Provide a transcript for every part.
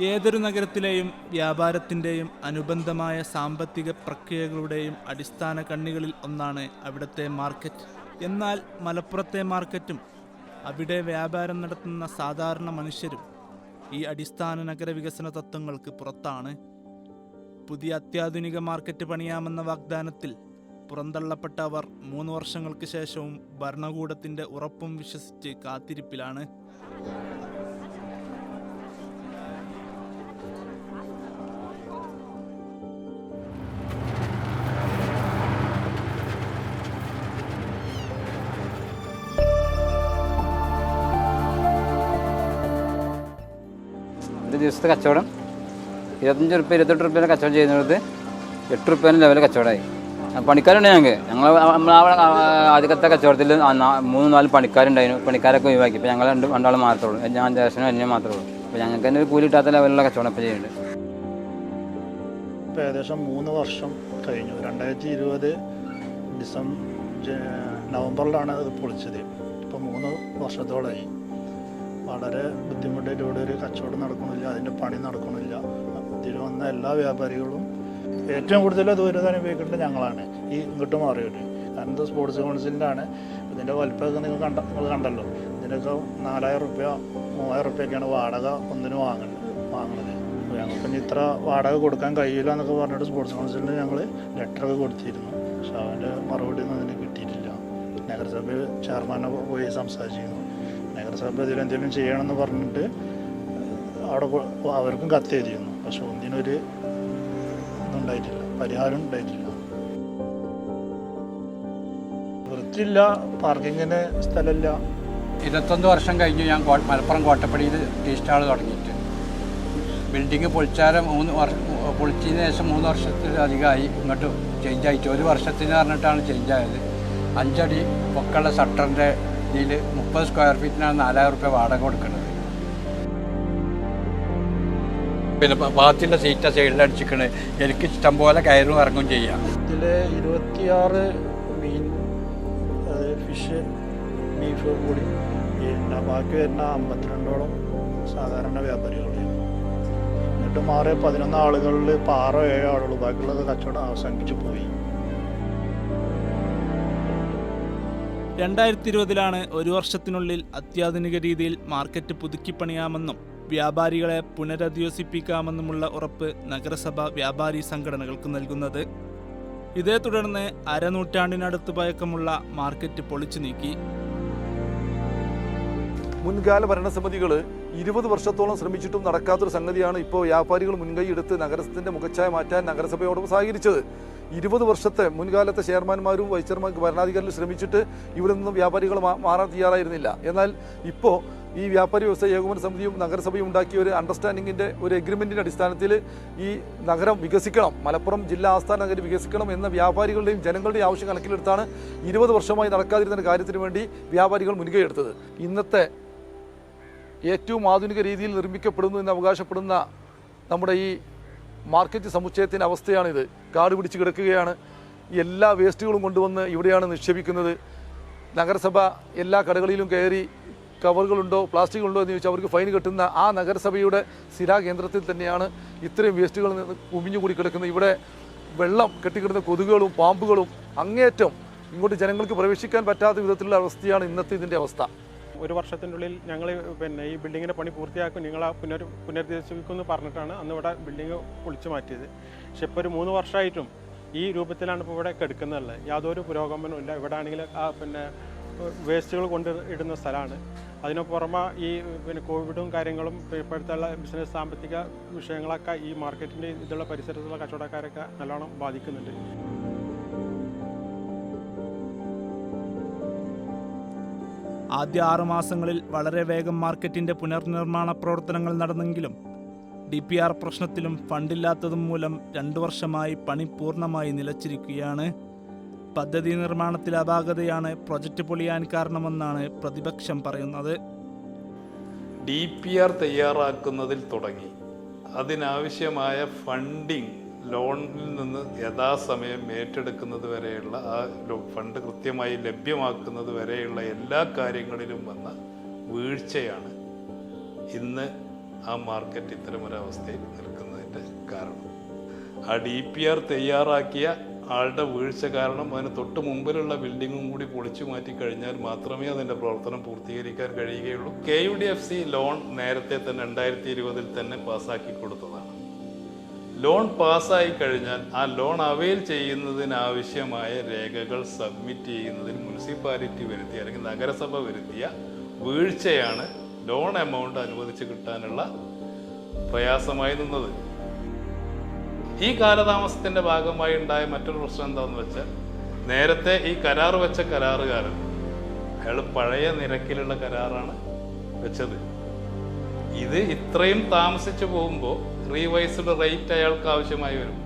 ഏതൊരു നഗരത്തിലെയും വ്യാപാരത്തിന്റെയും അനുബന്ധമായ സാമ്പത്തിക പ്രക്രിയകളുടെയും അടിസ്ഥാന കണ്ണികളിൽ ഒന്നാണ് അവിടുത്തെ മാർക്കറ്റ്. എന്നാൽ മലപ്പുറത്തെ മാർക്കറ്റും അവിടെ വ്യാപാരം നടത്തുന്ന സാധാരണ മനുഷ്യരും ഈ അടിസ്ഥാന നഗര വികസന തത്വങ്ങൾക്ക് പുറത്താണ്. പുതിയ അത്യാധുനിക മാർക്കറ്റ് പണിയാമെന്ന വാഗ്ദാനത്തിൽ പുറന്തള്ളപ്പെട്ട അവർ മൂന്ന് വർഷങ്ങൾക്ക് ശേഷവും ഭരണകൂടത്തിന്റെ ഉറപ്പും വിശ്വസിച്ച് കാത്തിരിപ്പിലാണ്. ദിവസത്തെ കച്ചവടം. ഇരുപത്തഞ്ച് റുപ്യ ഇരുപത്തെട്ട് റുപ്യ കച്ചവടം ചെയ്യുന്നത് എട്ട് റുപ്യേന്റെ ലെവലിൽ കച്ചവടമായി. പണിക്കാരുണ്ട് ഞങ്ങൾക്ക് ഞങ്ങൾ നമ്മൾ ആദ്യത്തെ കച്ചവടത്തിൽ മൂന്ന് നാല് പണിക്കാരുണ്ടായിരുന്നു. പണിക്കാരൊക്കെ ഒഴിവാക്കി. ഇപ്പോൾ ഞങ്ങൾ രണ്ട് രണ്ടാൾ മാത്രമേ ഉള്ളൂ ഞാൻ ദേശനും എന്നെ മാത്രമേ ഉള്ളൂ അപ്പോൾ ഞങ്ങൾക്ക് തന്നെ ഒരു കൂലി കിട്ടാത്ത ലെവലിലുള്ള കച്ചവടം ഇപ്പോൾ ചെയ്യുന്നുണ്ട്. ഇപ്പോൾ ഏകദേശം മൂന്ന് വർഷം കഴിഞ്ഞു. രണ്ടായിരത്തി ഇരുപത് ഡിസംബർ നവംബറിലാണ് അത് പൊളിച്ചത്. ഇപ്പോൾ മൂന്ന് വർഷത്തോളമായി വളരെ ബുദ്ധിമുട്ടിലൂടെ ഒരു കച്ചവടം നടക്കണില്ല. അതിന്റെ പണി നടക്കണില്ല. ഇതിൽ വന്ന എല്ലാ വ്യാപാരികളും ഏറ്റവും കൂടുതൽ ദുരിതം അനുഭവിക്കേണ്ടത് ഞങ്ങളാണ്. ഈ ഇങ്ങോട്ട് മാറിയിട്ട്. കാരണം ഇത് സ്പോർട്സ് കൗൺസിലിന്റെ ആണ് ഇതിന്റെ വലിപ്പമൊക്കെ നിങ്ങൾ കണ്ട നിങ്ങൾ കണ്ടല്ലോ. ഇതിനൊക്കെ നാലായിരം റുപ്യ മൂവായിരം റുപ്യൊക്കെയാണ് വാടക ഒന്നിന് വാങ്ങുന്നത് വാങ്ങുന്നത് ഞങ്ങൾക്ക് ഇത്ര വാടക കൊടുക്കാൻ കഴിയില്ല എന്നൊക്കെ പറഞ്ഞിട്ട് സ്പോർട്സ് കൗൺസിലിന് ഞങ്ങൾ ലെറ്ററൊക്കെ കൊടുത്തിരുന്നു. പക്ഷെ അവന്റെ മറുപടി ഒന്നും അതിന് കിട്ടിയിട്ടില്ല. നഗരസഭയിൽ ചെയർമാനെ പോയി സംസാരിച്ചിരുന്നു. നഗരസഭ ഇതിലെന്തെങ്കിലും ചെയ്യണമെന്ന് പറഞ്ഞിട്ട് അവിടെ അവർക്കും കത്ത് എഴുതിയിരുന്നു. പക്ഷെ ഒന്നിനൊരു ഇതുണ്ടായിട്ടില്ല പരിഹാരം ഉണ്ടായിട്ടില്ല. വൃത്തിയില്ല പാർക്കിങ്ങിന് സ്ഥലമില്ല. ഇരുപത്തൊന്ന് വർഷം കഴിഞ്ഞു ഞാൻ മലപ്പുറം കോട്ടപ്പടിയിൽ ടീ സ്റ്റാൾ തുടങ്ങിയിട്ട്. ബിൽഡിങ് പൊളിച്ചാലും മൂന്ന് വർഷം പൊളിച്ചതിന് ശേഷം മൂന്ന് വർഷത്തിലധികമായി ഇങ്ങോട്ട് ചേഞ്ച് ആയിട്ട്. ഒരു വർഷത്തിന് പറഞ്ഞിട്ടാണ് ചേഞ്ച് ആയത്. അഞ്ചടി പൊക്കുള്ള ഷട്ടറിന്റെ ഇതിൽ മുപ്പത് സ്ക്വയർ ഫീറ്റിനാണ് നാലായിരം റുപ്യ വാടക കൊടുക്കുന്നത് പിന്നെ ഭാഗത്തിന്റെ സീറ്റ സൈഡിൽ അടിച്ചിക്കണ്. എനിക്ക് ഇഷ്ടം പോലെ കയറും ഇറങ്ങും ചെയ്യാം. ഇതിൽ ഇരുപത്തിയാറ് മീൻ ഫിഷ് ബീഫ് കൂടി. പിന്നെ ബാക്കി വരുന്ന അമ്പത്തിരണ്ടോളം സാധാരണ വ്യാപാരികൾ എന്നിട്ട് മാറിയ പതിനൊന്ന് ആളുകളിൽ ഇപ്പോൾ ആറോ ഏഴോ ആളുകൾ ബാക്കിയുള്ളത് കച്ചവടം അവസാനിപ്പിച്ചു പോയി. രണ്ടായിരത്തി ഇരുപതിലാണ് ഒരു വർഷത്തിനുള്ളിൽ അത്യാധുനിക രീതിയിൽ മാർക്കറ്റ് പുതുക്കിപ്പണിയാമെന്നും വ്യാപാരികളെ പുനരധിവസിപ്പിക്കാമെന്നുമുള്ള ഉറപ്പ് നഗരസഭ വ്യാപാരി സംഘടനകൾക്ക് നൽകുന്നത്. ഇതേ തുടർന്ന് അരനൂറ്റാണ്ടിനടുത്ത് പഴക്കമുള്ള മാർക്കറ്റ് പൊളിച്ചു നീക്കി. മുൻകാല ഭരണസമിതികൾ ഇരുപത് വർഷത്തോളം ശ്രമിച്ചിട്ടും നടക്കാത്തൊരു സംഗതിയാണ് ഇപ്പോൾ വ്യാപാരികൾ മുൻകൈ എടുത്ത് നഗരത്തിന്റെ മുഖച്ഛായ മാറ്റാൻ നഗരസഭയോട് സഹകരിച്ചത്. ഇരുപത് വർഷത്തെ മുൻകാലത്തെ ചെയർമാൻമാരും വൈസ് ചെയർമാൻ ഭരണാധികാരികളും ശ്രമിച്ചിട്ട് ഇവിടെ നിന്നും വ്യാപാരികൾ മാറാൻ തയ്യാറായിരുന്നില്ല. എന്നാൽ ഇപ്പോൾ ഈ വ്യാപാരി വ്യവസായ ഏകോപന സമിതിയും നഗരസഭയും ഉണ്ടാക്കിയ ഒരു അണ്ടർസ്റ്റാൻഡിങ്ങിന്റെ ഒരു എഗ്രിമെന്റിന്റെ അടിസ്ഥാനത്തിൽ ഈ നഗരം വികസിക്കണം മലപ്പുറം ജില്ലാ ആസ്ഥാന നഗരം വികസിക്കണം എന്ന വ്യാപാരികളുടെയും ജനങ്ങളുടെയും ആവശ്യം കണക്കിലെടുത്താണ് ഇരുപത് വർഷമായി നടക്കാതിരുന്ന കാര്യത്തിന് വേണ്ടി വ്യാപാരികൾ മുൻകൈ എടുത്തത്. ഇന്നത്തെ ഏറ്റവും ആധുനിക രീതിയിൽ നിർമ്മിക്കപ്പെടുന്നു എന്ന് അവകാശപ്പെടുന്ന നമ്മുടെ ഈ മാർക്കറ്റ് സമുച്ചയത്തിന്റെ അവസ്ഥയാണിത്. കാട് പിടിച്ച് കിടക്കുകയാണ്. എല്ലാ വേസ്റ്റുകളും കൊണ്ടുവന്ന് ഇവിടെയാണ് നിക്ഷേപിക്കുന്നത്. നഗരസഭ എല്ലാ കടകളിലും കയറി കവറുകളുണ്ടോ പ്ലാസ്റ്റിക്കുണ്ടോ എന്ന് ചോദിച്ചാൽ അവർക്ക് ഫൈൻ കെട്ടുന്ന ആ നഗരസഭയുടെ സ്ഥിരാ കേന്ദ്രത്തിൽ തന്നെയാണ് ഇത്രയും വേസ്റ്റുകൾ കുമിഞ്ഞുകൂടി കിടക്കുന്നത് ഇവിടെ വെള്ളം കെട്ടിക്കിടന്ന കൊതുകുകളും പാമ്പുകളും അങ്ങേയറ്റം ഇങ്ങോട്ട് ജനങ്ങൾക്ക് പ്രവേശിക്കാൻ പറ്റാത്ത വിധത്തിലുള്ള അവസ്ഥയാണ് ഇന്നത്തെ ഇതിന്റെ അവസ്ഥ. ഒരു വർഷത്തിന്റെ ഉള്ളിൽ ഞങ്ങൾ പിന്നെ ഈ ബിൽഡിങ്ങിന്റെ പണി പൂർത്തിയാക്കും നിങ്ങൾ ആ പുനർ പുനരുദ്ദേശിക്കുമെന്ന് പറഞ്ഞിട്ടാണ് അന്ന് ഇവിടെ ബിൽഡിങ് പൊളിച്ചു മാറ്റിയത്. പക്ഷെ ഇപ്പോൾ ഒരു മൂന്ന് വർഷമായിട്ടും ഈ രൂപത്തിലാണ് ഇപ്പോൾ ഇവിടെ കെടുക്കുന്നുള്ളത് യാതൊരു പുരോഗമനവും ഇല്ല. ഇവിടെ ആണെങ്കിൽ ആ പിന്നെ വേസ്റ്റുകൾ കൊണ്ട് ഇടുന്ന സ്ഥലമാണ്. അതിന് പുറമെ ഈ പിന്നെ കോവിഡും കാര്യങ്ങളും ഇപ്പോഴത്തെ ബിസിനസ് സാമ്പത്തിക വിഷയങ്ങളൊക്കെ ഈ മാർക്കറ്റിന്റെ ഇതുള്ള പരിസരത്തുള്ള കച്ചവടക്കാരൊക്കെ നല്ലോണം ബാധിക്കുന്നുണ്ട്. ആദ്യ ആറു മാസങ്ങളിൽ വളരെ വേഗം മാർക്കറ്റിന്റെ പുനർനിർമ്മാണ പ്രവർത്തനങ്ങൾ നടന്നെങ്കിലും ഡി പി ആർ പ്രശ്നത്തിലും ഫണ്ടില്ലാത്തതും മൂലം രണ്ടു വർഷമായി പണി പൂർണമായി നിലച്ചിരിക്കുകയാണ്. പദ്ധതി നിർമ്മാണത്തിലെ അപാകതയാണ് പ്രൊജക്റ്റ് പൊളിയാൻ കാരണമെന്നാണ് പ്രതിപക്ഷം പറയുന്നത്. ഡി പി ആർ തയ്യാറാക്കുന്നതിൽ തുടങ്ങി. അതിനാവശ്യമായ ഫണ്ടിങ് ലോണിൽ നിന്ന് യഥാസമയം ഏറ്റെടുക്കുന്നത് വരെയുള്ള ആ ഫണ്ട് കൃത്യമായി ലഭ്യമാക്കുന്നത് വരെയുള്ള എല്ലാ കാര്യങ്ങളിലും വന്ന വീഴ്ചയാണ് ഇന്ന് ആ മാർക്കറ്റ് ഇത്തരമൊരവസ്ഥയിൽ നിൽക്കുന്നതിന്റെ കാരണം. ആ ഡി പി ആർ തയ്യാറാക്കിയ ആളുടെ വീഴ്ച കാരണം അതിന് തൊട്ട് മുമ്പിലുള്ള ബിൽഡിങ്ങും കൂടി പൊളിച്ചു മാറ്റി കഴിഞ്ഞാൽ മാത്രമേ അതിന്റെ പ്രവർത്തനം പൂർത്തീകരിക്കാൻ കഴിയുകയുള്ളൂ. K U D F C loan നേരത്തെ തന്നെ രണ്ടായിരത്തി ഇരുപതിൽ തന്നെ പാസ്സാക്കി കൊടുത്തതാണ് ലോൺ പാസ്സായി കഴിഞ്ഞാൽ ആ ലോൺ അവയിൽ ചെയ്യുന്നതിനാവശ്യമായ രേഖകൾ സബ്മിറ്റ് ചെയ്യുന്നതിൽ മുനിസിപ്പാലിറ്റി വരുത്തിയ അല്ലെങ്കിൽ നഗരസഭ വരുത്തിയ വീഴ്ചയാണ് ലോൺ എമൗണ്ട് അനുവദിച്ച് കിട്ടാനുള്ള പ്രയാസമായി നിന്നത്. ഈ കാലതാമസത്തിന്റെ ഭാഗമായി ഉണ്ടായ മറ്റൊരു പ്രശ്നം എന്താണെന്ന് വെച്ചാൽ നേരത്തെ ഈ കരാർ വെച്ച കരാറുകാരൻ അയാൾ പഴയ നിരക്കിലുള്ള കരാറാണ് വെച്ചത്. ഇത് ഇത്രയും താമസിച്ചു പോകുമ്പോൾ റീവൈസ്ഡ് റേറ്റ് അയാൾക്ക് ആവശ്യമായി വരും.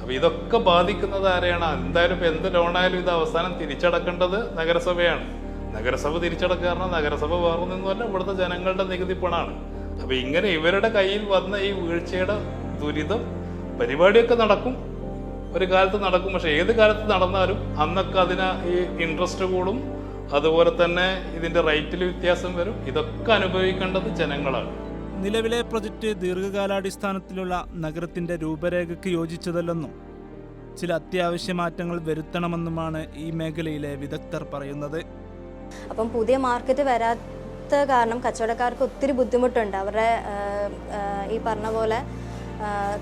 അപ്പൊ ഇതൊക്കെ ബാധിക്കുന്നത് ആരെയാണ്? എന്തായാലും ഇപ്പൊ എന്ത് ലോണായാലും ഇത് അവസാനം തിരിച്ചടക്കേണ്ടത് നഗരസഭയാണ്. നഗരസഭ തിരിച്ചടക്കാറുണ്ട് നഗരസഭ വേറെ നിന്നുമല്ല ഇവിടുത്തെ ജനങ്ങളുടെ നികുതി പണമാണ്. അപ്പൊ ഇങ്ങനെ ഇവരുടെ കയ്യിൽ വന്ന ഈ വീഴ്ചയുടെ ദുരിതം പരിപാടിയൊക്കെ നടക്കും. ഒരു കാലത്ത് നടക്കും. പക്ഷേ ഏത് കാലത്ത് നടന്നാലും അന്നൊക്കെ അതിന് ഈ ഇൻട്രസ്റ്റ് കൂടും. അതുപോലെ തന്നെ ഇതിന്റെ റേറ്റിൽ വ്യത്യാസം വരും. ഇതൊക്കെ അനുഭവിക്കേണ്ടത് ജനങ്ങളാണ്. നിലവിലെ പ്രൊജക്റ്റ് ദീർഘകാലാടിസ്ഥാനത്തിലുള്ള നഗരത്തിന്റെ രൂപരേഖയ്ക്ക് യോജിച്ചതല്ലെന്നും ചില അത്യാവശ്യ മാറ്റങ്ങൾ വരുത്തണമെന്നുമാണ് ഈ മേഖലയിലെ വിദഗ്ധർ പറയുന്നത്. അപ്പം പുതിയ മാർക്കറ്റ് വരാത്ത കാരണം കച്ചവടക്കാർക്ക് ഒത്തിരി ബുദ്ധിമുട്ടുണ്ട്. അവരുടെ ഈ പറഞ്ഞ പോലെ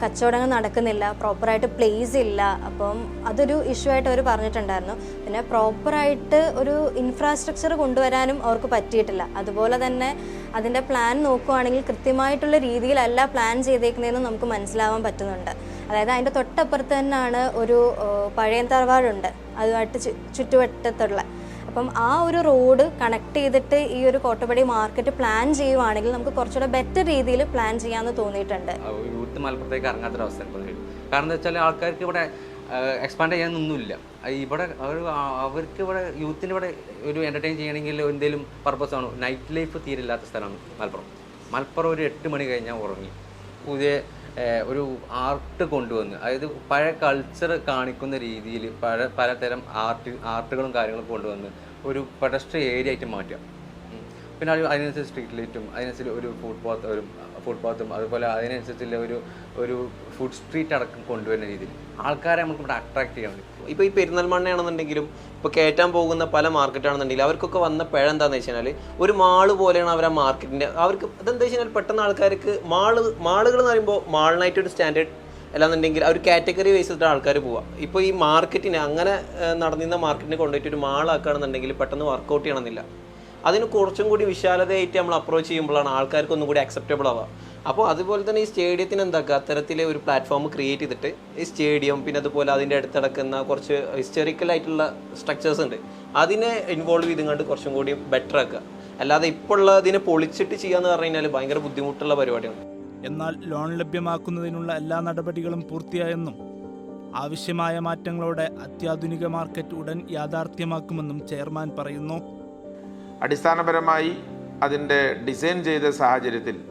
കച്ചവടങ്ങൾ നടക്കുന്നില്ല പ്രോപ്പറായിട്ട് പ്ലേസ് ഇല്ല. അപ്പം അതൊരു ഇഷ്യൂ ആയിട്ട് അവർ പറഞ്ഞിട്ടുണ്ടായിരുന്നു. പിന്നെ പ്രോപ്പറായിട്ട് ഒരു ഇൻഫ്രാസ്ട്രക്ചർ കൊണ്ടുവരാനും അവർക്ക് പറ്റിയിട്ടില്ല. അതുപോലെ തന്നെ അതിന്റെ പ്ലാൻ നോക്കുവാണെങ്കിൽ കൃത്യമായിട്ടുള്ള രീതിയിലല്ല പ്ലാൻ ചെയ്തേക്കുന്നതെന്ന് നമുക്ക് മനസ്സിലാവാൻ പറ്റുന്നുണ്ട്. അതായത് അതിന്റെ തൊട്ടപ്പുറത്ത് തന്നെയാണ് ഒരു പഴയ തറവാടുണ്ട്. അതുമായിട്ട് ചുറ്റുവട്ടത്തുള്ള. അപ്പം ആ ഒരു റോഡ് കണക്ട് ചെയ്തിട്ട് ഈ ഒരു കോട്ടപ്പടി മാർക്കറ്റ് പ്ലാൻ ചെയ്യുവാണെങ്കിൽ നമുക്ക് കുറച്ചുകൂടെ ബെറ്റർ രീതിയിൽ പ്ലാൻ ചെയ്യാമെന്ന് തോന്നിയിട്ടുണ്ട്. യൂത്ത് മലപ്പുറത്തേക്ക് ഇറങ്ങാത്തൊരവസ്ഥ കാരണം എന്താ വെച്ചാൽ ആൾക്കാർക്ക് ഇവിടെ എക്സ്പാൻഡ് ചെയ്യാനൊന്നുമില്ല. ഇവിടെ അവർ അവർക്ക് ഇവിടെ യൂത്തിന് ഇവിടെ ഒരു എന്റർടൈൻ ചെയ്യണമെങ്കിൽ എന്തെങ്കിലും പർപ്പസ് ആണ്? നൈറ്റ് ലൈഫ് തീരില്ലാത്ത സ്ഥലമാണ് മലപ്പുറം. മലപ്പുറം ഒരു എട്ട് മണി കഴിഞ്ഞാൽ ഉറങ്ങി. പുതിയ ഒരു ആർട്ട് കൊണ്ടുവന്ന് അതായത് പഴയ കൾച്ചർ കാണിക്കുന്ന രീതിയിൽ പല പലതരം ആർട്ട് ആർട്ടുകളും കാര്യങ്ങളും കൊണ്ടുവന്ന് ഒരു പെഡസ്ട്രി ഏരിയ ആയിട്ട് മാറ്റുക. പിന്നെ അത് അതിനനുസരിച്ച് സ്ട്രീറ്റ് ലൈറ്റും അതിനനുസരിച്ച് ഒരു ഫുഡ് പാത്ത് ഒരു ഫുഡ് പാത്തും അതുപോലെ അതിനനുസരിച്ചുള്ള ഒരു ഒരു ഫുഡ് സ്ട്രീറ്റ് അടക്കം കൊണ്ടുവരുന്ന രീതിയിൽ. ആൾക്കാരെ നമുക്ക് ഇവിടെ അട്രാക്ട് ചെയ്യാൻ പറ്റും. ഇപ്പോൾ ഈ പെരുന്നൽമണ്ണയാണെന്നുണ്ടെങ്കിലും ഇപ്പോൾ കയറ്റാൻ പോകുന്ന പല മാർക്കറ്റാണെന്നുണ്ടെങ്കിലും അവർക്കൊക്കെ വന്ന പിഴ എന്താണെന്ന് വെച്ച് കഴിഞ്ഞാൽ ഒരു മാൾ പോലെയാണ് അവർ ആ മാർക്കറ്റിന്റെ അവർക്ക് അതെന്താ വെച്ച് കഴിഞ്ഞാൽ പെട്ടെന്ന് ആൾക്കാർക്ക് മാൾ മാളുകൾ എന്ന് പറയുമ്പോൾ മാളിനായിട്ട് ഒരു സ്റ്റാൻഡേർഡ് അല്ലാന്നുണ്ടെങ്കിൽ ആ ഒരു കാറ്റഗറി വൈസ് ചെയ്തിട്ട് ആൾക്കാർ പോവാം. ഇപ്പോൾ ഈ മാർക്കറ്റിനെ അങ്ങനെ നടന്നിരുന്ന മാർക്കറ്റിനെ കൊണ്ടുപോയിട്ട് ഒരു മാളാക്കുകയാണെന്നുണ്ടെങ്കിൽ പെട്ടെന്ന് വർക്കൗട്ട് ചെയ്യണമെന്നില്ല. അതിന് കുറച്ചും കൂടി വിശാലതയായിട്ട് നമ്മൾ അപ്രോച്ച് ചെയ്യുമ്പോഴാണ് ആൾക്കാർക്ക് ഒന്നും കൂടി അക്സെപ്റ്റബിൾ ആവുക. അപ്പോൾ അതുപോലെ തന്നെ ഈ സ്റ്റേഡിയത്തിന് എന്താക്കുക? അത്തരത്തിലെ ഒരു പ്ലാറ്റ്ഫോം ക്രിയേറ്റ് ചെയ്തിട്ട് ഈ സ്റ്റേഡിയം പിന്നെ അതുപോലെ അതിന്റെ അടുത്തടക്കുന്ന കുറച്ച് ഹിസ്റ്റോറിക്കൽ ആയിട്ടുള്ള സ്ട്രക്ചേഴ്സ് ഉണ്ട്. അതിനെ ഇൻവോൾവ് ചെയ്തുകൊണ്ട് കുറച്ചും കൂടി ബെറ്റർ ആക്കുക. അല്ലാതെ ഇപ്പോൾ ഉള്ളതിനെ പൊളിച്ചിട്ട് ചെയ്യാന്ന് പറഞ്ഞു കഴിഞ്ഞാൽ ഭയങ്കര ബുദ്ധിമുട്ടുള്ള പരിപാടിയാണ്. എന്നാൽ ലോൺ ലഭ്യമാക്കുന്നതിനുള്ള എല്ലാ നടപടികളും പൂർത്തിയായെന്നും ആവശ്യമായ മാറ്റങ്ങളോടെ അത്യാധുനിക മാർക്കറ്റ് ഉടൻ യാഥാർത്ഥ്യമാക്കുമെന്നും ചെയർമാൻ പറയുന്നു. അടിസ്ഥാനപരമായി അതിന്റെ ഡിസൈൻ ചെയ്ത സാഹചര്യത്തിൽ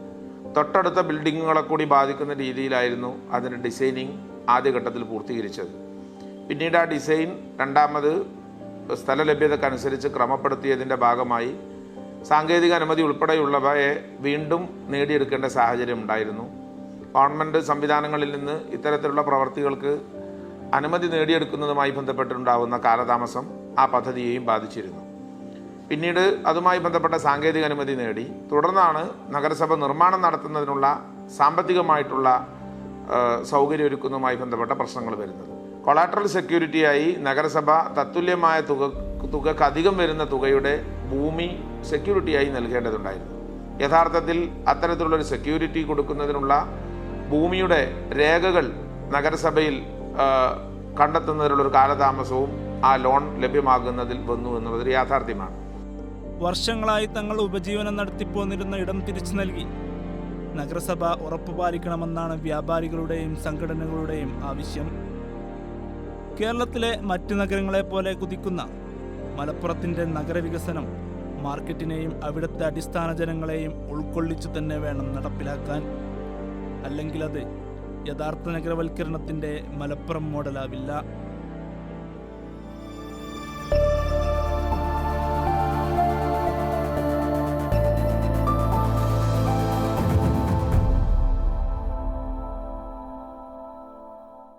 തൊട്ടടുത്ത ബിൽഡിങ്ങുകളെ കൂടി ബാധിക്കുന്ന രീതിയിലായിരുന്നു അതിന്റെ ഡിസൈനിങ് ആദ്യഘട്ടത്തിൽ പൂർത്തീകരിച്ചത്. പിന്നീട് ആ ഡിസൈൻ രണ്ടാമത് സ്ഥല ലഭ്യതക്കനുസരിച്ച് ക്രമപ്പെടുത്തിയതിന്റെ ഭാഗമായി സാങ്കേതിക അനുമതി ഉൾപ്പെടെയുള്ളവയെ വീണ്ടും നേടിയെടുക്കേണ്ട സാഹചര്യം ഉണ്ടായിരുന്നു. ഗവൺമെന്റ് സംവിധാനങ്ങളിൽ നിന്ന് ഇത്തരത്തിലുള്ള പ്രവർത്തികൾക്ക് അനുമതി നേടിയെടുക്കുന്നതുമായി ബന്ധപ്പെട്ടുണ്ടാകുന്ന കാലതാമസം ആ പദ്ധതിയെയും ബാധിച്ചിരുന്നു. പിന്നീട് അതുമായി ബന്ധപ്പെട്ട സാങ്കേതിക അനുമതി നേടി. തുടർന്നാണ് നഗരസഭ നിർമ്മാണം നടത്തുന്നതിനുള്ള സാമ്പത്തികമായിട്ടുള്ള സൗകര്യം സൗകര്യമൊരുക്കുന്നതുമായി ബന്ധപ്പെട്ട പ്രശ്നങ്ങൾ വരുന്നത്. കൊളാട്രൽ സെക്യൂരിറ്റിയായി നഗരസഭ തത്തുല്യമായ തുക തുകക്ക് അധികം വരുന്ന തുകയുടെ ഭൂമി സെക്യൂരിറ്റിയായി നൽകേണ്ടതുണ്ടായിരുന്നു. യഥാർത്ഥത്തിൽ അത്തരത്തിലുള്ളൊരു സെക്യൂരിറ്റി കൊടുക്കുന്നതിനുള്ള ഭൂമിയുടെ രേഖകൾ നഗരസഭയിൽ കണ്ടെത്തുന്നതിനുള്ളൊരു കാലതാമസവും ആ ലോൺ ലഭ്യമാകുന്നതിൽ വന്നു എന്നുള്ളത് യാഥാർത്ഥ്യമാണ്. വർഷങ്ങളായി തങ്ങൾ ഉപജീവനം നടത്തിപ്പോന്നിരുന്ന ഇടം തിരിച്ചു നൽകി. നഗരസഭ ഉറപ്പുപാലിക്കണമെന്നാണ് വ്യാപാരികളുടെയും സംഘടനകളുടെയും ആവശ്യം. കേരളത്തിലെ മറ്റ് നഗരങ്ങളെ പോലെ കുതിക്കുന്ന മലപ്പുറത്തിന്റെ നഗരവികസനം മാർക്കറ്റിനെയും അവിടുത്തെ അടിസ്ഥാന ജനങ്ങളെയും ഉൾക്കൊള്ളിച്ചു തന്നെ വേണം നടപ്പിലാക്കാൻ. അല്ലെങ്കിൽ അത് യഥാർത്ഥ നഗരവൽക്കരണത്തിന്റെ മലപ്പുറം മോഡലാവില്ല.